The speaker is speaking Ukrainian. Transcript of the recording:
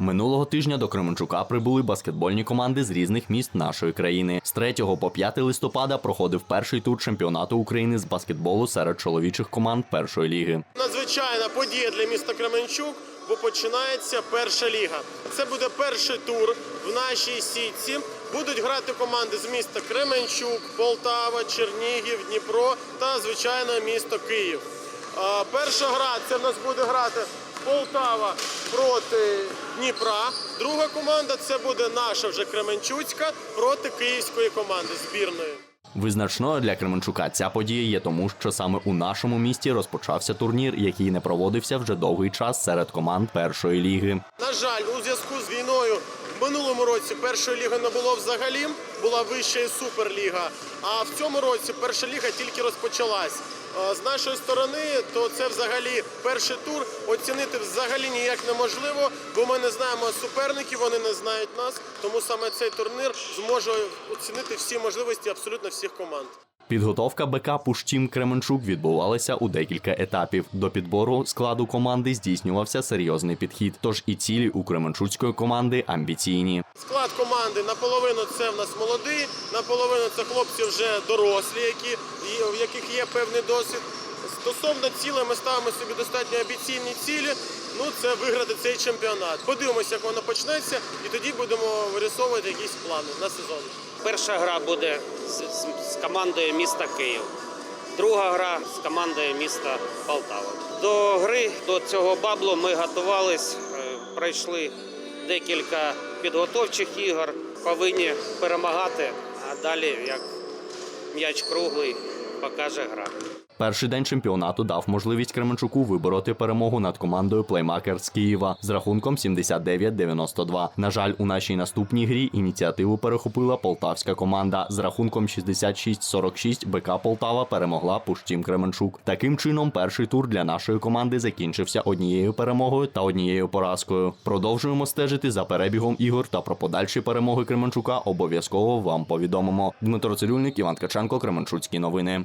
Минулого тижня до Кременчука прибули баскетбольні команди з різних міст нашої країни. З 3 по 5 листопада проходив перший тур чемпіонату України з баскетболу серед чоловічих команд першої ліги. Надзвичайна подія для міста Кременчук, бо починається перша ліга. Це буде перший тур в нашій сітці. Будуть грати команди з міста Кременчук, Полтава, Чернігів, Дніпро та звичайно місто Київ. Перша гра це в нас буде грати Полтава проти Дніпра. Друга команда це буде наша вже Кременчуцька проти київської команди збірної. Визначною для Кременчука ця подія є тому, що саме у нашому місті розпочався турнір, який не проводився вже довгий час серед команд першої ліги. На жаль, у зв'язку з війною минулому році першої ліги не було взагалі, була вища і суперліга. А в цьому році перша ліга тільки розпочалась. Е, З нашої сторони, то це взагалі перший тур. Оцінити взагалі ніяк неможливо, бо ми не знаємо суперників, вони не знають нас. Тому саме цей турнір зможе оцінити всі можливості абсолютно всіх команд. Підготовка бекапу Штім Кременчук відбувалася у декілька етапів. До підбору складу команди здійснювався серйозний підхід. Тож і цілі у Кременчуцької команди амбіційні. Склад команди наполовину це в нас молодий, наполовину це хлопці вже дорослі, які, в яких є певний досвід. Стосовно цілей ми ставимо собі достатньо амбіційні цілі. Ну це виграти цей чемпіонат. Подивимося, як воно почнеться, і тоді будемо вирисовувати якісь плани на сезон. Перша гра буде з, командою міста Київ. Друга гра з командою міста Полтава. До гри до цього баблу ми готувались, е, пройшли декілька підготовчих ігор. Повинні перемагати, а далі як м'яч круглий покаже гра. Перший день чемпіонату дав можливість Кременчуку вибороти перемогу над командою Плеймакер з Києва з рахунком 79-92. На жаль, у нашій наступній грі ініціативу перехопила полтавська команда. З рахунком 66-46 БК Полтава перемогла Пуштім Кременчук. Таким чином, перший тур для нашої команди закінчився однією перемогою та однією поразкою. Продовжуємо стежити за перебігом ігор та про подальші перемоги Кременчука. Обов'язково вам повідомимо. Дмитро Цирюльник, Іван Ткаченко, Кременчуцькі новини.